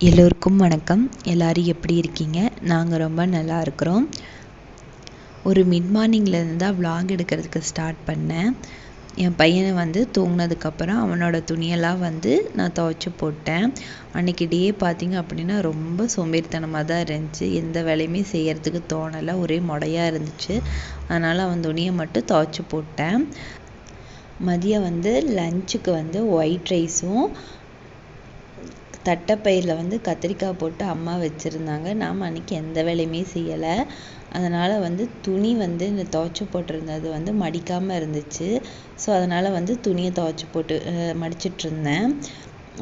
எல்லோருக்கும் வணக்கம். எல்லோரும் எப்படி இருக்கீங்க? நாங்கள் ரொம்ப நல்லா இருக்கிறோம். ஒரு மிட் மார்னிங்லேருந்து தான் vlog எடுக்கிறதுக்கு ஸ்டார்ட் பண்ணேன். என் பையனை வந்து தூங்கினதுக்கப்புறம் அவனோட துணியெல்லாம் வந்து நான் துவைச்சி போட்டேன். அன்றைக்கி டே பார்த்திங்க அப்படின்னா ரொம்ப சோம்பேறித்தனமாக தான் இருந்துச்சு. எந்த வேலையுமே செய்கிறதுக்கு தோணலை. ஒரே முடையாக இருந்துச்சு. அதனால் அவன் துணியை மட்டும் துவைச்சி போட்டேன். மதியம் வந்து லஞ்சுக்கு வந்து ஒயிட் ரைஸும் தட்டைப்பயிரில் வந்து கத்திரிக்காய் போட்டு அம்மா வச்சுருந்தாங்க. நாம் அன்றைக்கி எந்த வேலையுமே செய்யலை. அதனால் வந்து துணி வந்து இந்த துவைச்சி போட்டிருந்தது வந்து மடிக்காமல் இருந்துச்சு. ஸோ அதனால் வந்து துணியை துவைச்சி போட்டு மடிச்சிட்ருந்தேன்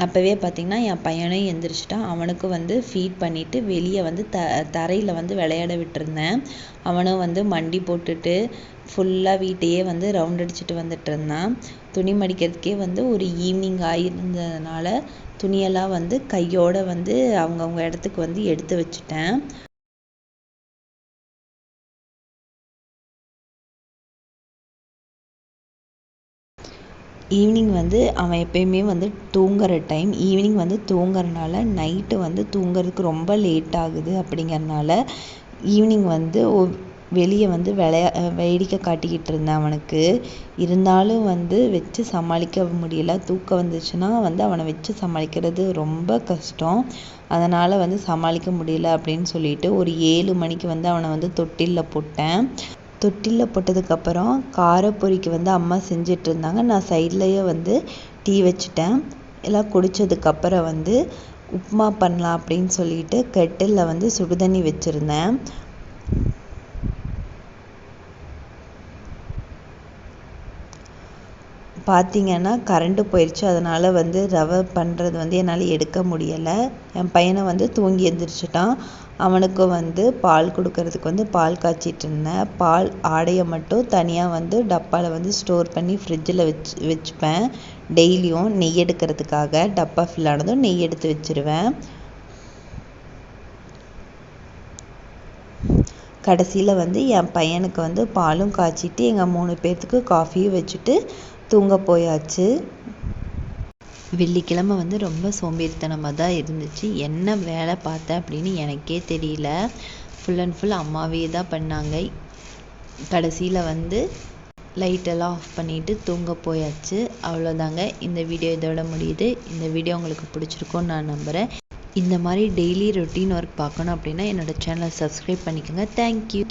அப்போவே பார்த்திங்கன்னா என் பையனும் எழுந்திரிச்சிட்டான் அவனுக்கும் வந்து ஃபீட் பண்ணிவிட்டு வெளியே வந்து த தரையில் வந்து விளையாட விட்டுருந்தேன். அவனும் வந்து மண்டி போட்டுட்டு ஃபுல்லாக வீட்டையே வந்து ரவுண்ட் அடிச்சுட்டு வந்துட்டு இருந்தான். துணி மடிக்கிறதுக்கே வந்து ஒரு ஈவினிங் ஆகியிருந்ததுனால துணியெல்லாம் வந்து கையோடு வந்து அவங்கவுங்க இடத்துக்கு வந்து எடுத்து வச்சுட்டேன். ஈவினிங் வந்து அவன் எப்பயுமே வந்து தூங்குற டைம் ஈவினிங் வந்து தூங்குறனால நைட்டு வந்து தூங்குறதுக்கு ரொம்ப லேட் ஆகுது அப்படிங்கறனால ஈவினிங் வந்து வெளியே வந்து விளையா வேடிக்கை காட்டிக்கிட்டு இருந்தேன் அவனுக்கு. இருந்தாலும் வந்து வச்சு சமாளிக்க முடியல. தூக்கம் வந்துச்சுன்னா வந்து அவனை வச்சு சமாளிக்கிறது ரொம்ப கஷ்டம். அதனால் வந்து சமாளிக்க முடியல அப்படின்னு சொல்லிட்டு ஒரு ஏழு மணிக்கு வந்து அவனை வந்து தொட்டிலில் போட்டேன். தொட்டிலில் போட்டதுக்கப்புறம் காரப்பொரிக்கு வந்து அம்மா செஞ்சிட்டு இருந்தாங்க நான் சைட்லேயே வந்து டீ வச்சுட்டேன். எல்லாம் குடித்ததுக்கப்புறம் வந்து உப்புமா பண்ணலாம் அப்படின்னு சொல்லிட்டு கெட்டிலில் வந்து சுடுதண்ணி வச்சுருந்தேன். பார்த்திங்கன்னா கரண்ட்டு போயிடுச்சு அதனால் வந்து ரவை பண்ணுறது வந்து என்னால் எடுக்க முடியலை. என் பையனை வந்து தூங்கி எழுந்திரிச்சிட்டான் அவனுக்கு வந்து பால் கொடுக்கறதுக்கு வந்து பால் காய்ச்சிட்டு இருந்தேன். பால் ஆடையை மட்டும் தனியாக வந்து டப்பாவில் வந்து ஸ்டோர் பண்ணி ஃப்ரிட்ஜில் வச்சு வச்சுப்பேன். டெய்லியும் நெய் எடுக்கிறதுக்காக டப்பா ஃபில் ஆனதும் நெய் எடுத்து வச்சுருவேன். கடைசியில் வந்து என் பையனுக்கு வந்து பாலும் காய்ச்சிட்டு எங்கள் மூணு பேர்த்துக்கு காஃபியும் வச்சுட்டு தூங்க போயாச்சு வெள்ளிக்கிழமை வந்து ரொம்ப சோம்பேறித்தனமாக தான் இருந்துச்சு. என்ன வேலை பார்த்தேன் அப்படின்னு எனக்கே தெரியல. ஃபுல் அண்ட் ஃபுல் அம்மாவே தான் பண்ணாங்க. கடைசியில் வந்து லைட்டெல்லாம் ஆஃப் பண்ணிவிட்டு தூங்க போயாச்சு அவ்வளோதாங்க இந்த வீடியோ இதோட முடியுது. இந்த வீடியோ உங்களுக்கு பிடிச்சிருக்கும்னு நான் நம்புகிறேன் இந்த மாதிரி டெய்லி ரொட்டீன் ஒர்க் பார்க்கணும் அப்படின்னா என்னோடய சேனலை சப்ஸ்கிரைப் பண்ணிக்கோங்க. தேங்க்யூ